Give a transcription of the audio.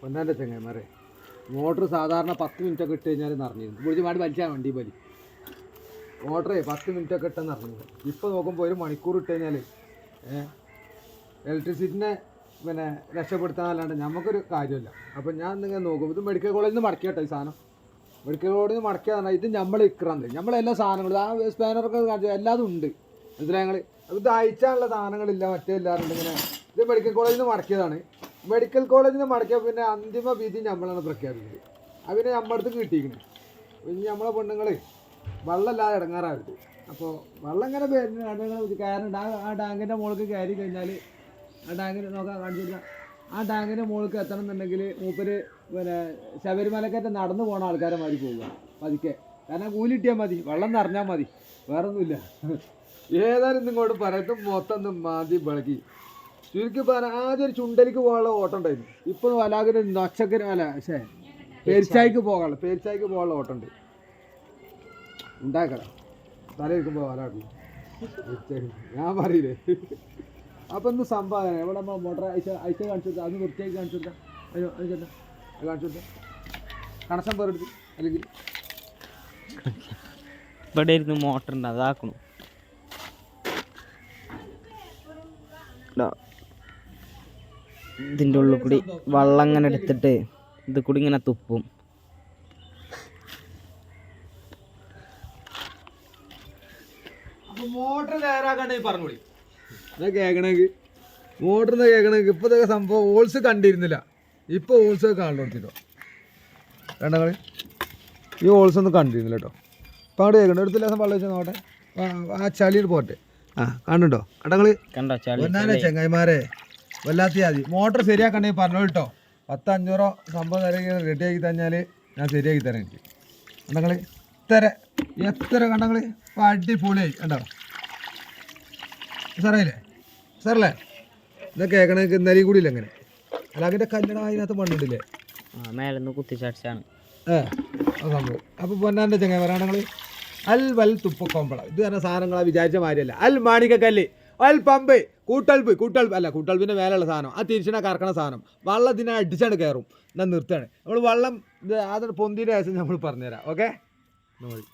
പൊന്നാന്റെ ചങ്ങന്മാരെ motor സാധാരണ പത്ത് minute ഒക്കെ ഇട്ട് കഴിഞ്ഞാൽ നിറഞ്ഞിരുന്നു. പൊളിച്ച് മാറ്റി വലിച്ചാൽ വണ്ടി വലി മോട്ടറേ പത്ത് മിനിറ്റ് ഒക്കെ ഇട്ടെന്ന് നിറഞ്ഞിരുന്നു. ഇപ്പോൾ നോക്കുമ്പോൾ ഒരു മണിക്കൂർ ഇട്ട് കഴിഞ്ഞാൽ ഇലക്ട്രിസിറ്റിനെ പിന്നെ രക്ഷപ്പെടുത്താനല്ലാണ്ട് നമുക്കൊരു കാര്യമില്ല അപ്പം ഞാൻ നിങ്ങൾ നോക്കും. ഇത് മെഡിക്കൽ കോളേജിൽ നിന്ന് മടക്കിയാട്ടോ ഈ സാധനം. മെഡിക്കൽ കോളേജിൽ നിന്ന് മടക്കിയതാണ് ഇത് നമ്മൾ ഇക്രാന്ത് നമ്മളെല്ലാ സാധനങ്ങളും ആ സ്പാനറൊക്കെ കാണിച്ചു എല്ലാതും ഉണ്ട്. മനസ്സിലായി ഞങ്ങൾ ഇത് അയച്ചാനുള്ള സാധനങ്ങളില്ല മറ്റേ ഇല്ലാറുണ്ട് ഇങ്ങനെ ഇത് മെഡിക്കൽ കോളേജിൽ നിന്ന് മടക്കിയതാണ്. മെഡിക്കൽ കോളേജിൽ നിന്ന് മടക്കിയ പിന്നെ അന്തിമ വിധി നമ്മളാണ് പ്രഖ്യാപിക്കുന്നത് അത് പിന്നെ നമ്മുടെ അടുത്ത് കിട്ടിയിരിക്കുന്നത് പിന്നെ നമ്മളെ പെണ്ണുങ്ങൾ വെള്ളമില്ലാതെ ഇടങ്ങാറായിട്ട് അപ്പോൾ വെള്ളം ഇങ്ങനെ കയറുന്നുണ്ട് ആ ടാങ്കിന്റെ മുകളിൽ കയറി കഴിഞ്ഞാൽ ആ ടാങ്കിന് നോക്കാൻ കാണിച്ചു കൊടുക്കാം ആ ടാങ്കിന്റെ മുകളിൽ എത്തണം എന്നുണ്ടെങ്കിൽ മൂപ്പര് പിന്നെ ശബരിമലക്കറ്റ നടന്നു പോണ ആൾക്കാരെ മാതിരി പോവുക. പതുക്കെ. കാരണം കൂലിട്ടിയാൽ മതി. വെള്ളം നിറഞ്ഞാൽ മതി. വേറൊന്നുമില്ല. ഏതായാലും ഇങ്ങോട്ട് പറയത്തും മൊത്തം മാതി വിളക്കി. ചുരുക്കി പറഞ്ഞാൽ ആദ്യം ഒരു ചുണ്ടലിക്ക് പോകാനുള്ള ഓട്ടം ഉണ്ടായിരുന്നു. ഇപ്പൊ വലാകര നൊച്ചക്കര അല്ല പക്ഷേ പെരിച്ചായിക്ക് പോകാനുള്ള പേരിച്ചായ്ക്ക് പോകാനുള്ള ഓട്ടം ഉണ്ട്. ഉണ്ടാക്കട തലയിരിക്കുമ്പോൾ വരാട്ടില്ല ഞാൻ പറയില്ലേ? അപ്പം ഇന്ന് സംഭാവന എവിടെ നമ്മൾ മോട്ടർ അയച്ച അയച്ച കാണിച്ചു അത് വൃത്തിയാക്കി കാണിച്ചു അയ്യോ അത് ചേട്ടാ അത് കാണിച്ചു കൊടുത്താൽ കണക്ഷൻ പേരെടുത്ത് അല്ലെങ്കിൽ ഇവിടെ ഇരുന്ന് മോട്ടർ ഉണ്ട് അതാക്കണു. ഇതിന്റെ ഉള്ളിൽ കൂടി വെള്ളം ഇങ്ങനെ എടുത്തിട്ട് ഇത് കൂടി ഇങ്ങനെ തുപ്പും. മോട്ടർ പറഞ്ഞോളി. ഇതാ കേക്കണെങ്കിൽ മോട്ടർ കേക്കണെങ്കിൽ ഇപ്പൊ സംഭവം ഓൾസ് കണ്ടിരുന്നില്ല. ഇപ്പൊ ഓൾസ് കാണണം കൊടുത്തിട്ടോ കണ്ടങ്ങൾ ഈ ഓൾസ് ഒന്നും കണ്ടിരുന്നില്ല കേട്ടോ ഇപ്പൊ അവിടെ കേൾക്കണ്ട എടുത്തില്ല ദിവസം വെള്ളം വെച്ചാൽ നോട്ടെ ആ ചളിയിൽ പോട്ടെ. ആ അടങ്ങൾ കണ്ടോ ചെങ്ങായിമാരെ. വല്ലാത്ത മതി മോട്ടർ ശരിയാക്കണ്ടേ പറഞ്ഞോ കേട്ടോ പത്ത് അഞ്ഞൂറോ സംഭവം തരം റെഡിയാക്കി തന്നാൽ ഞാൻ ശരിയാക്കി തരാം എനിക്ക്. കണ്ടങ്ങൾ ഇത്ര എത്ര കണ്ടങ്ങൾ ഇപ്പം അടിപൊളിയായി. കണ്ടോ? സാറല്ലേ സാറല്ലേ ഇതൊക്കെ കേൾക്കണമെങ്കിൽ ഇന്നലെയും കൂടി ഇല്ല അങ്ങനെ അല്ല അതിന്റെ കല്യാണം അതിനകത്ത് മണ്ണുണ്ടല്ലേ മേലെന്ന് കുത്തിച്ചടിച്ചാണ് ഏ സംഭവം. അപ്പോൾ പൊന്നാന്റെ പറയാണെങ്കിൽ അൽ വൽ തുപ്പക്കൊമ്പള ഇത് തന്നെ സാധനങ്ങളാ വിചാരിച്ച മാതിരിയല്ല. അൽ മാണിക്കക്കല്ല്. അൽ പമ്പ്. കൂട്ടൽപ്പ് കൂട്ടൽപ്പ് അല്ല കൂട്ടൽപ്പിന്റെ മേലെയുള്ള സാധനം. ആ തിരിച്ചിനെ കറക്കണ സാധനം. വള്ളം ഇതിനെ അടിച്ചാണ് കയറും. എന്നാൽ നിർത്തുകയാണ്. നമ്മൾ വള്ളം അത് പൊന്തിന്റെ ആവശ്യം നമ്മൾ പറഞ്ഞുതരാം. ഓക്കെ